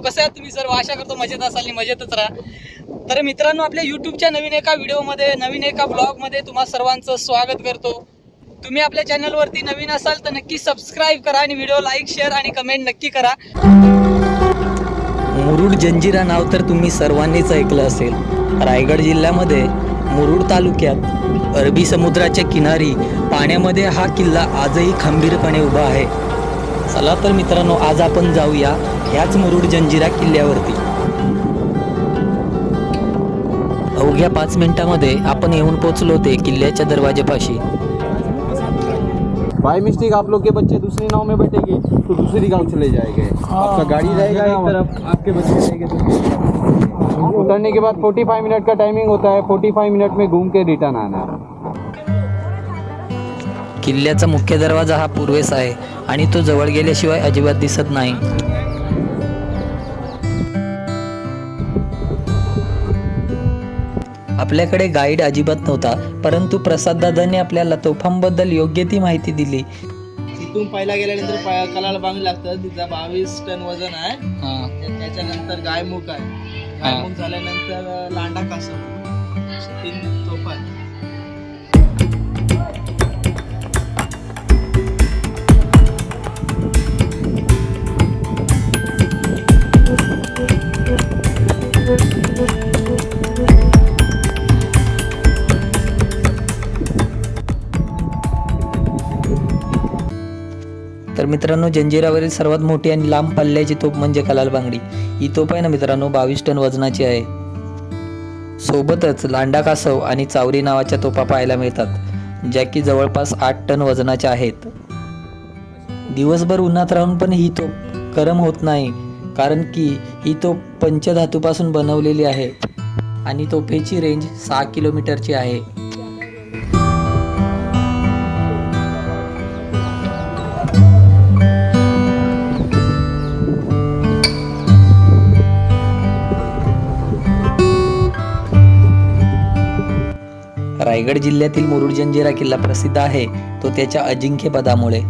कसं आहे? तुम्ही सर्व आशा करतो मजेत असाल आणि मजेतच राहा. तर मित्रांनो आपल्या यूट्यूबच्या नवीन एका व्हिडिओमध्ये नवीन एका ब्लॉगमध्ये तुम्हा सर्वांचं स्वागत करतो. तुम्ही आपल्या चॅनलवरती नवीन असाल तर नक्की सबस्क्राईब करा आणि व्हिडिओ लाईक शेअर आणि कमेंट नक्की करा. मुरुड जंजिरा नाव तर तुम्ही सर्वांनीच ऐकलं असेल. रायगड जिल्ह्यामध्ये मुरुड तालुक्यात अरबी समुद्राच्या किनारी पाण्यामध्ये हा किल्ला आजही खंबीरपणे उभा आहे. चला तर मित्रांनो आज आपण जाऊया ह्याच मुरुड जंजिरा किल्ल्यावरती. अवघ्या पाच मिनिटामध्ये आपण येऊन पोचलो ते किल्ल्याच्या दरवाजेपाशी. बाय मिस्टेक आप लोग के बच्चे दूसरी नाव में बैठेंगे तो दूसरी गांव चले जाएंगे. आपका गाड़ी रहेगा एक तरफ आपके बच्चे रहेंगे तो उतरने के बाद 45 मिनट का टाइमिंग होता है 45 मिनट में घूम के रिटर्न आना है। किल्ल्याचा मुख्य दरवाजा हा पूर्वेस आहे आणि तो जवळ गेल्याशिवाय अजिबात दिसत नाही. आपल्याकडे गाईड अजिबात नव्हता परंतु प्रसाद दादांनी आपल्याला तोफांबद्दल योग्य ती माहिती दिली. तिथून पहिला गेल्यानंतर पाय- कलाला बांगू लागतं. तिचा बावीस टन वजन आहे. त्या- त्याच्यानंतर गायमुख आहे. गायमुख झाल्यानंतर लांडा कासव. तीन तोफा आहेत. तर मित्रांनो जंजिरावरील सर्वात मोठी आणि लांब पल्ल्याची तोफ म्हणजे कलाल बांगडी. ही तोफ आहे ना मित्रांनो बावीस टन वजनाची आहे. सोबतच लांडा कासव आणि चावरी नावाच्या तोफा पाहायला मिळतात ज्या की जवळपास आठ टन वजनाच्या आहेत. दिवसभर उन्हात राहून पण ही तोफ गरम होत नाही कारण की ही तोफ पंचधातूपासून बनवलेली आहे आणि तोफेची रेंज सहा किलोमीटरची आहे. रायगड जिल्ह्यातील मुरुड जंजिरा किल्ला प्रसिद्ध आहे. तो त्याच्या अजिंक्यपदामुळे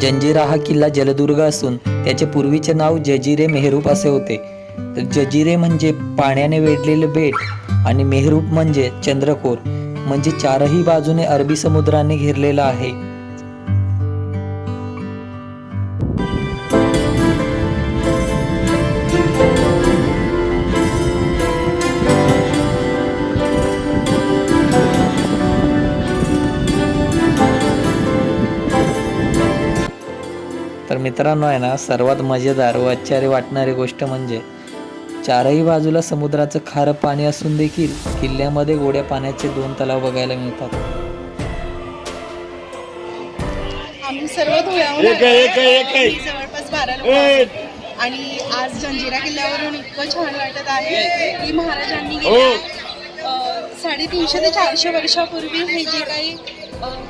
जंजिरा हा किल्ला जलदुर्ग असून त्याचे पूर्वीचे नाव जजिरे मेहरूप असे होते. जजिरे म्हणजे पाण्याने वेढलेले बेट आणि मेहरूप म्हणजे चंद्रकोर म्हणजे चारही बाजूने अरबी समुद्राने घेरलेला आहे. तर मित्रांनो आहे ना सर्वात मजेदार व आश्चर्य वाटणारी गोष्ट म्हणजे चारही बाजूला समुद्राचं खारं पाणी असून देखील किल्ल्यामध्ये गोड्या पाण्याचे दोन तलाव बघायला मिळतात आम्ही सर्व धुळ्याहून आलो आहे. आम्ही जवळपास बारा लोक आहोत. आणि आज जंजिरा किल्ल्यावरून इतकं छान वाटत आहे की महाराजांनी गेल्या अ, साडेतीनशे ते चारशे वर्षापूर्वी हे जे काही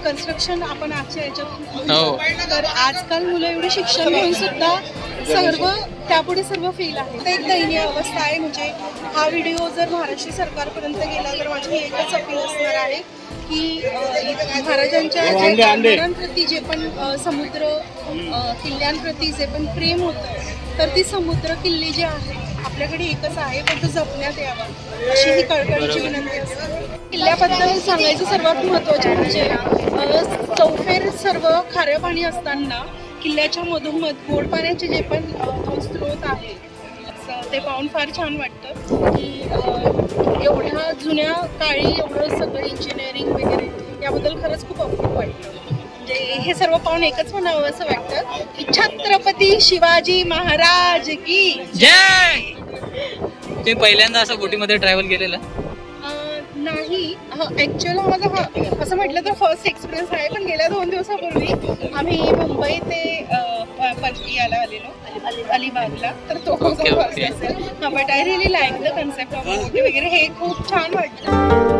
कन्स्ट्रक्शन आपण आजच्या याच्यात म्हणतो, तर आजकाल मुलं एवढे शिक्षण घेऊन सुद्धा सर्व त्यापुढे सर्व फेल आहे एक दयनीय अवस्था आहे. म्हणजे हा व्हिडिओ जर महाराष्ट्र सरकारपर्यंत गेला तर माझी एकच अपील असणार आहे की महाराजांच्या जे कारभारांप्रती जे पण समुद्र किल्ल्यांप्रती जे पण प्रेम होतं तर ती समुद्र किल्ले जे आहेत आपल्याकडे एकच आहे पण तो जपण्यात यावा. अशी ही कळकळीची विनंती असते किल्ल्याबद्दल सांगायचं सर्वात महत्त्वाचे म्हणजे चौफेर सर्व खारं पाणी असताना किल्ल्याच्या मधोमध गोड पाण्याचे जे पण स्रोत आहे असं ते पाहून फार छान वाटतं की एवढ्या जुन्या काळी एवढं सगळं इंजिनिअरिंग वगैरे याबद्दल खरंच खूप अप्रूप वाटतं. म्हणजे हे सर्व पाहून एकच म्हणावं असं वाटतं की छत्रपती शिवाजी महाराज की जय! तुम्ही पहिल्यांदा असं बोटीमध्ये ट्रॅव्हल केलेलं? नाही. ॲक्च्युअल हा माझा हा असं म्हटलं तर फर्स्ट एक्सपिरियन्स आहे पण गेल्या दोन दिवसापूर्वी आम्ही मुंबई ते अं, प- प- याला आलेलो अलिबागला. तर तो Okay, फर्स्ट. असेल. हा but I really like the concept of वगैरे. हे खूप छान वाटलं.